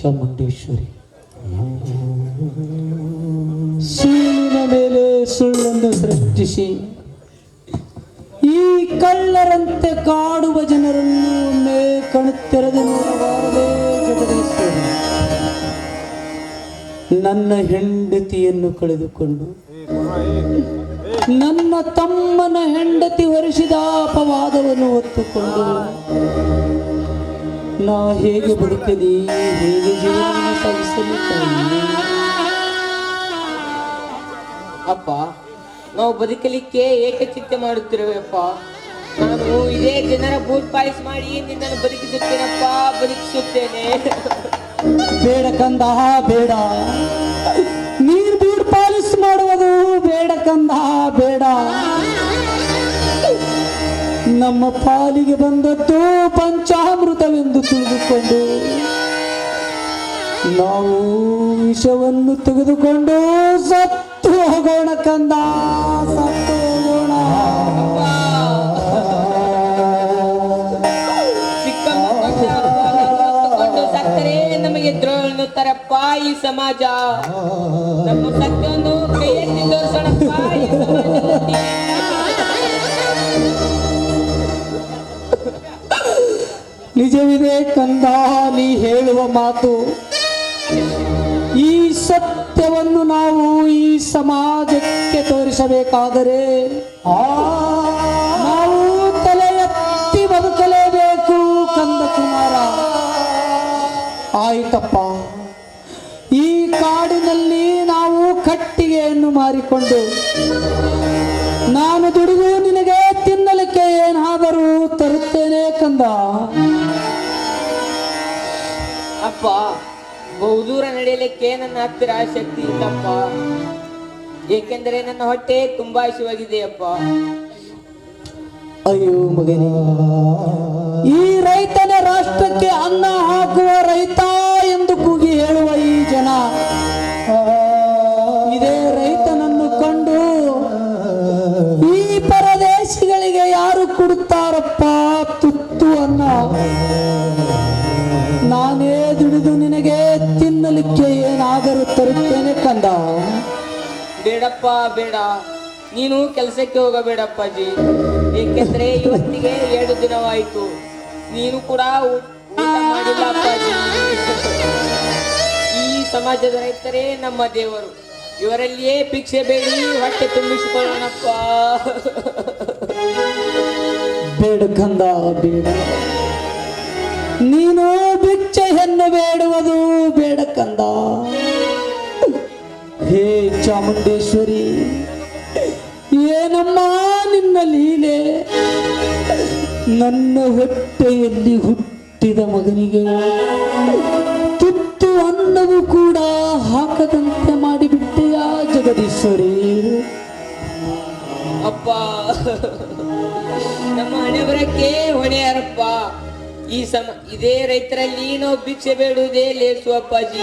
ಚಾಮುಂಡೇಶ್ವರಿ ಸುಳ್ಳಿನ ಮೇಲೆ ಸುಳ್ಳನ್ನು ಸೃಷ್ಟಿಸಿ, ಈ ಕಳ್ಳರಂತೆ ಕಾಡುವ ಜನರನ್ನು ಒಮ್ಮೆ ಕಣುತ್ತೆರೆದು ನನ್ನ ಹೆಂಡತಿಯನ್ನು ಕಳೆದುಕೊಂಡು, ನನ್ನ ತಮ್ಮನ ಹೆಂಡತಿ ಹೊರಿಸಿದ ಅಪವಾದವನ್ನು ಹೊತ್ತುಕೊಂಡು ನಾ ಹೇಗೆ ಬದುಕಲಿ? ಹೇಗೆ ಜೀವನ ಸಾಗಿಸಲಿ? ಅಪ್ಪ, ನಾವು ಬದುಕಲಿಕ್ಕೆ ಏಕೆ ಚಿಂತೆ ಮಾಡುತ್ತಿರುವೆಪ್ಪ ನಾನು ಇದೇ ಜನರ ಬೂಟ್ ಪಾಲಿಸ್ ಮಾಡಿ ನಿನ್ನನ್ನು ಬದುಕಿಸುತ್ತೇನಪ್ಪ, ಬದುಕಿಸುತ್ತೇನೆ. ಬೇಡ ಕಂದ ಬೇಡ. ನೀರ್ ಬೂಟ್ ಪಾಲಿಸ್ ಮಾಡುವುದು ಬೇಡ ಕಂದ ಬೇಡ. ನಮ್ಮ ಪಾಲಿಗೆ ಬಂದದ್ದು ಪಂಚಾಮೃತವೆಂದು ತಿಳಿದುಕೊಂಡು ನಾವು ವಿಷವನ್ನು ತೆಗೆದುಕೊಂಡು ಸತ್ತು ಹೋಗೋಣ ಕಂದ, ಸತ್ತು ಹೋಗೋಣ. ನಮಗೆ ದ್ರೋಹ ಈ ಸಮಾಜ. ನಮ್ಮ ನಿಜವಿದೆ ಕಂದ, ನೀ ಹೇಳುವ ಮಾತು. ಈ ಸತ್ಯವನ್ನು ನಾವು ಈ ಸಮಾಜಕ್ಕೆ ತೋರಿಸಬೇಕಾದರೆ, ನಾವು ತಲೆ ಎತ್ತಿ ಬದುಕಲೇಬೇಕು ಕಂದ ಕುಮಾರ. ಆಯ್ತಪ್ಪ. ಈ ಕಾಡಿನಲ್ಲಿ ನಾವು ಕಟ್ಟಿಗೆಯನ್ನು ಮಾರಿಕೊಂಡು, ನಾನು ದುಡಿದು ನಿನಗೆ ಅಪ್ಪ ಬಹುದೂರ ನಡೆಯಲಿಕ್ಕೆ ನನ್ನ ಹತ್ತಿರ ಶಕ್ತಿ ಇಲ್ಲಪ್ಪ. ಏಕೆಂದರೆ ನನ್ನ ಹೊಟ್ಟೆ ತುಂಬಾ ಹಸಿವಾಗಿದೆ ಅಪ್ಪ ಅಯ್ಯೋ ಮಗನೇ, ಈ ರೈತನ ರಾಷ್ಟ್ರಕ್ಕೆ ಅನ್ನ ಹಾಕುವ ರೈತ ಎಂದು ಕೂಗಿ ಹೇಳುವ ಈ ಜನ, ಇದೇ ರೈತನನ್ನು ಕಂಡು ಈ ಪರದೇಶಿಗಳಿಗೆ ಯಾರು ಕೊಡುತ್ತಾರಪ್ಪ ತುತ್ತು ಅನ್ನ? ನಾನೇ ಬೇಡಪ್ಪ, ಬೇಡ. ನೀನು ಕೆಲಸಕ್ಕೆ ಹೋಗಬೇಡಪ್ಪಾಜಿ. ಏಕೆಂದ್ರೆ ಇವತ್ತಿಗೆ ಎರಡು ದಿನವಾಯಿತು. ನೀನು ಕೂಡ ಈ ಸಮಾಜದ ರೈತರೇ ನಮ್ಮ ದೇವರು. ಇವರಲ್ಲಿಯೇ ಭಿಕ್ಷೆ ಬೇಡಿ, ಹೊಟ್ಟೆ ತುಂಬಿಸಿಕೊಳ್ಳೋಣಪ್ಪ. ಬೇಡ ಕಂದ, ಬೇಡ. ನೀನು ಭಿಕ್ಷೆಯನ್ನು ಬೇಡುವುದು ಬೇಡ ಕಂದ. ಹೇ ಚಾಮುಂಡೇಶ್ವರಿ, ಏನಮ್ಮ ನಿನ್ನ ಲೀಲೆ? ನನ್ನ ಹೊಟ್ಟೆಯಲ್ಲಿ ಹುಟ್ಟಿದ ಮಗನಿಗೆ ತುತ್ತು ಅನ್ನವು ಕೂಡ ಹಾಕದಂತೆ ಮಾಡಿಬಿಟ್ಟೆಯ ಜಗದೀಶ್ವರಿ? ಅಪ್ಪ, ನಮ್ಮ ಹಣೆಬರಕ್ಕೆ ಹೊಣೆಯಾರಪ್ಪ. ಈ ಸಮ, ಇದೇ ರೈತರಲ್ಲಿ ನಾವು ಭಿಕ್ಷೆ ಬೇಡುವುದೇ ಲೇಸು ಅಪ್ಪಾಜಿ.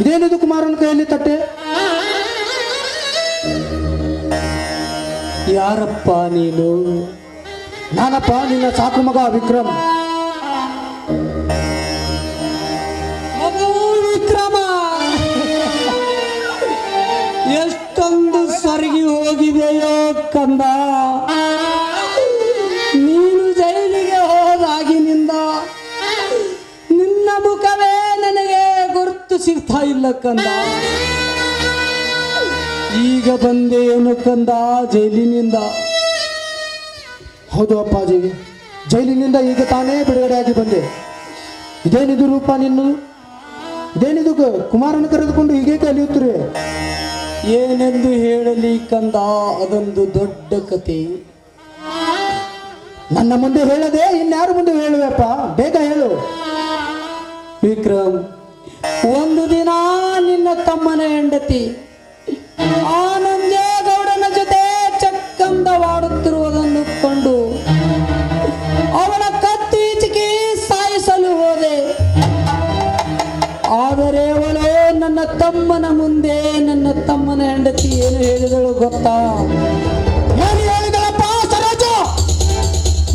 ಇದೇನಿದು ಕುಮಾರನ ಕೈಯಲ್ಲಿ ತಟ್ಟೆ? ಯಾರಪ್ಪ ನೀನು? ನಾನಪ್ಪ ನಿನ್ನ ಸಾಕು ಮಗ ವಿಕ್ರಮ್. ವಿಕ್ರಮ! ಎಷ್ಟೊಂದು ಸರಿಗಿ ಹೋಗಿದೆಯೋ ಕಂದ ಸಿಗ್ತಾ ಇಲ್ಲ ಕಂದ. ಈಗ ಬಂದೇನು ಕಂದ ಜೈಲಿನಿಂದ? ಹೌದು ಅಪ್ಪಾಜಿ, ಜೈಲಿನಿಂದ ಈಗ ತಾನೇ ಬಿಡುಗಡೆಯಾಗಿ ಬಂದೆ. ಇದೇನಿದು ರೂಪ ನಿನ್ನ ಇದೇನಿದು ಕುಮಾರನ ಕರೆದುಕೊಂಡು ಹೀಗೆ ಕಲಿಯುತ್ತಿರಿ ಏನೆಂದು ಹೇಳಲಿ ಕಂದ ಅದೊಂದು ದೊಡ್ಡ ಕತೆ. ನನ್ನ ಮುಂದೆ ಹೇಳದೆ ಇನ್ಯಾರ ಮುಂದೆ ಹೇಳುವೆಪ್ಪ ಬೇಗ ಹೇಳು. ವಿಕ್ರಮ್ ಒಂದು ದಿನ ನಿನ್ನ ತಮ್ಮನ ಹೆಂಡತಿ ಆನಂದೇಗೌಡನ ಜೊತೆ ಚಕ್ಕಂದವಾಡುತ್ತಿರುವುದನ್ನು ಕಂಡು ಅವನ ಕತ್ತು ಈಚೆಗೆ ಸಾಯಿಸಲು ಹೋದೆ. ಆದರೆ ಅವಳು ನನ್ನ ತಮ್ಮನ ಮುಂದೆ ನನ್ನ ತಮ್ಮನ ಹೆಂಡತಿ ಏನು ಹೇಳಿದಳು ಗೊತ್ತಾ?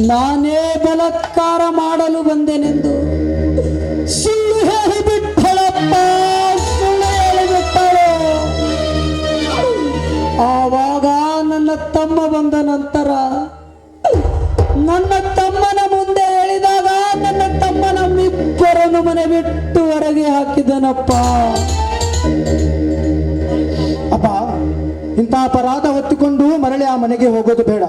ನಾನೇ ಬಲತ್ಕಾರ ಮಾಡಲು ಬಂದೆನೆಂದು. ಹಾಕಿದನಪ್ಪ ಅಪ್ಪ, ಇಂಥ ಅಪರಾಧ ಹೊತ್ತುಕೊಂಡು ಮರಳಿ ಆ ಮನೆಗೆ ಹೋಗೋದು ಬೇಡ.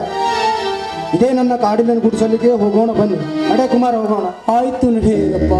ಇದೇ ನನ್ನ ಕಾಡಿನ ಗುಡಿಸಲಿಗೆ ಹೋಗೋಣ ಬನ್ನಿ. ಅಡೆ ಕುಮಾರ, ಹೋಗೋಣ. ಆಯ್ತು ನಡೆಯಪ್ಪ